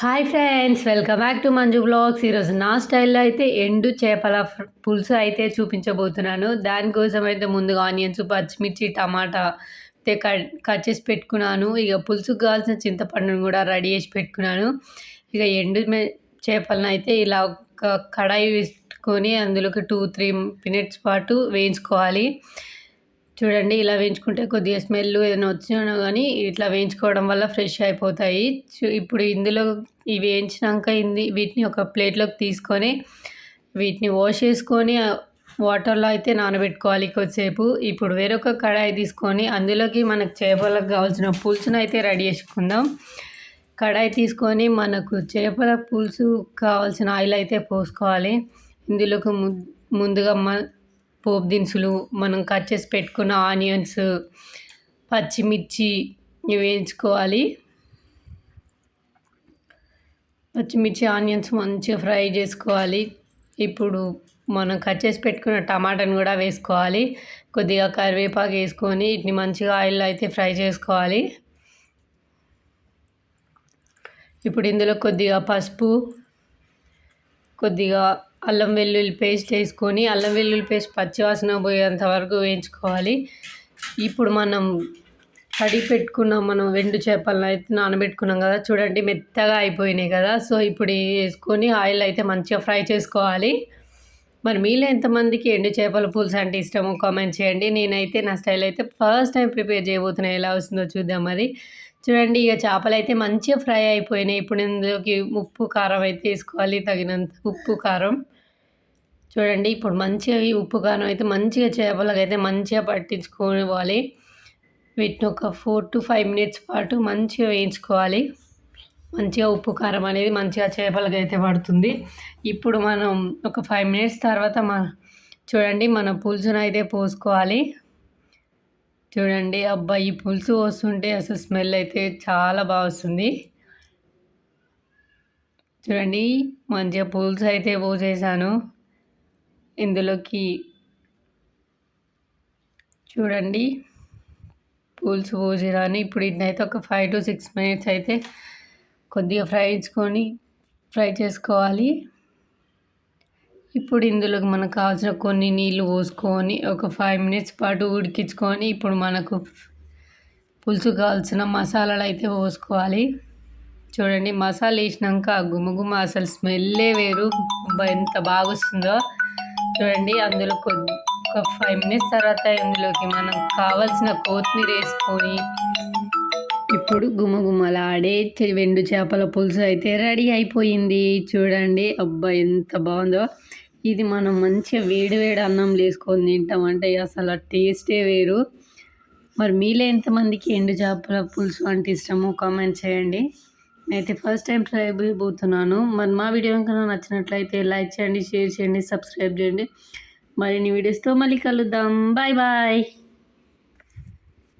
Hi friends welcome back to Manju blogs. ఈరోజు నా స్టైల్లో అయితే ఎండు చేపల పులుసు అయితే చూపించబోతున్నాను. దానికోసం అయితే ముందుగా ఆనియన్స్ పచ్చిమిర్చి టమాటా అయితే కట్ కట్ చేసి పెట్టుకున్నాను. ఇక పులుసుకు కావాల్సిన చింతపండును కూడా రెడీ చేసి పెట్టుకున్నాను. ఇక ఎండు చేపలను అయితే ఇలా ఒక కడాయి వేసుకొని అందులోకి టూ త్రీ మినిట్స్ పాటు వేయించుకోవాలి. చూడండి ఇలా వేయించుకుంటే కొద్దిగా స్మెల్ ఏదైనా వచ్చినా కానీ ఇట్లా వేయించుకోవడం వల్ల ఫ్రెష్ అయిపోతాయి. ఇప్పుడు ఇందులో ఇవి వేయించినాక ఇంది వీటిని ఒక ప్లేట్లోకి తీసుకొని వీటిని వాష్ చేసుకొని వాటర్లో అయితే నానబెట్టుకోవాలి కొద్దిసేపు. ఇప్పుడు వేరొక కడాయి తీసుకొని అందులోకి మనకు చేపలకు కావాల్సిన పులుసును అయితే రెడీ చేసుకుందాం. కడాయి తీసుకొని మనకు చేపల పులుసు కావాల్సిన ఆయిల్ అయితే పోసుకోవాలి. ఇందులోకి ము ముందుగా మ పోపు దినుసులు మనం కట్ చేసి పెట్టుకున్న ఆనియన్స్ పచ్చిమిర్చి వేయించుకోవాలి. పచ్చిమిర్చి ఆనియన్స్ మంచిగా ఫ్రై చేసుకోవాలి. ఇప్పుడు మనం కట్ చేసి పెట్టుకున్న టమాటాను కూడా వేసుకోవాలి. కొద్దిగా కరివేపాకు వేసుకొని వీటిని మంచిగా ఆయిల్ అయితే ఫ్రై చేసుకోవాలి. ఇప్పుడు ఇందులో కొద్దిగా పసుపు కొద్దిగా అల్లం వెల్లుల్లి పేస్ట్ వేసుకొని అల్లం వెల్లుల్లి పేస్ట్ పచ్చివాసన పోయేంత వరకు వేయించుకోవాలి. ఇప్పుడు మనం కడిగి పెట్టుకున్న మనం వెండు చేపలను అయితే నానబెట్టుకున్నాం కదా చూడండి మెత్తగా అయిపోయినాయి కదా. సో ఇప్పుడు వేసుకొని ఆయిల్ అయితే మంచిగా ఫ్రై చేసుకోవాలి. మరి మీలో ఎంతమందికి ఎండు చేపల పులుసు అంటే ఇష్టమో కామెంట్ చేయండి. నేనైతే నా స్టైల్ అయితే ఫస్ట్ టైం ప్రిపేర్ చేయబోతున్నా ఎలా వస్తుందో చూద్దాం మరి. చూడండి ఇక చేపలు అయితే మంచిగా ఫ్రై అయిపోయినాయి. ఇప్పుడు ఇందులోకి ఉప్పు కారం అయితే వేసుకోవాలి తగినంత ఉప్పు కారం. చూడండి ఇప్పుడు మంచిగా ఉప్పు కారం అయితే మంచిగా చేపలకు అయితే మంచిగా పట్టించుకోవాలి. వీటిని ఒక ఫోర్ టు ఫైవ్ మినిట్స్ పాటు మంచిగా వేయించుకోవాలి. మంచిగా ఉప్పు కారం అనేది మంచిగా చేపలకి అయితే పడుతుంది. ఇప్పుడు మనం ఒక ఫైవ్ మినిట్స్ తర్వాత మన చూడండి మన పులుసును అయితే పోసుకోవాలి. చూడండి అబ్బా ఈ పులుసు వస్తుంటే అసలు స్మెల్ అయితే చాలా బాగా వస్తుంది. చూడండి మంచిగా పులుసు అయితే పోసేసాను. ఇందులోకి చూడండి పులుసు పోసిరాని ఇప్పుడు ఇట్నైతే ఒక ఫైవ్ టు సిక్స్ మినిట్స్ అయితే కొద్దిగా ఫ్రై చేసుకొని ఫ్రై చేసుకోవాలి. ఇప్పుడు ఇందులోకి మనకు కావాల్సిన కొన్ని నీళ్ళు పోసుకొని ఒక ఫైవ్ మినిట్స్ పాటు ఉడికించుకొని ఇప్పుడు మనకు పులుసు కావాల్సిన మసాలాలు అయితే పోసుకోవాలి. చూడండి మసాలా వేసినాక ఆ గుమగుమ అసలు స్మెల్లే వేరు. ఎంత బాగా వస్తుందో చూడండి అందులో కొద్ది ఒక ఫైవ్ మినిట్స్ తర్వాత ఇందులోకి మనం కావాల్సిన కొత్తిమీర వేసుకొని ఇప్పుడు గుమగుమలాడే వెండు చేపల పులుసు అయితే రెడీ అయిపోయింది. చూడండి అబ్బా ఎంత బాగుందో. ఇది మనం మంచిగా వేడివేడి అన్నం అన్నం వేసుకొని తింటామంటే అసలు ఆ టేస్టే వేరు. మరి మీలో ఎంతమందికి ఎండు చేపల పులుసు అంటే ఇష్టమో కామెంట్ చేయండి. నేనైతే ఫస్ట్ టైం ట్రై చేయబోతున్నాను. మరి మా వీడియో కనుక నచ్చినట్లయితే లైక్ చేయండి షేర్ చేయండి సబ్స్క్రైబ్ చేయండి. మరిన్ని వీడియోస్తో మళ్ళీ కలుద్దాం. Bye bye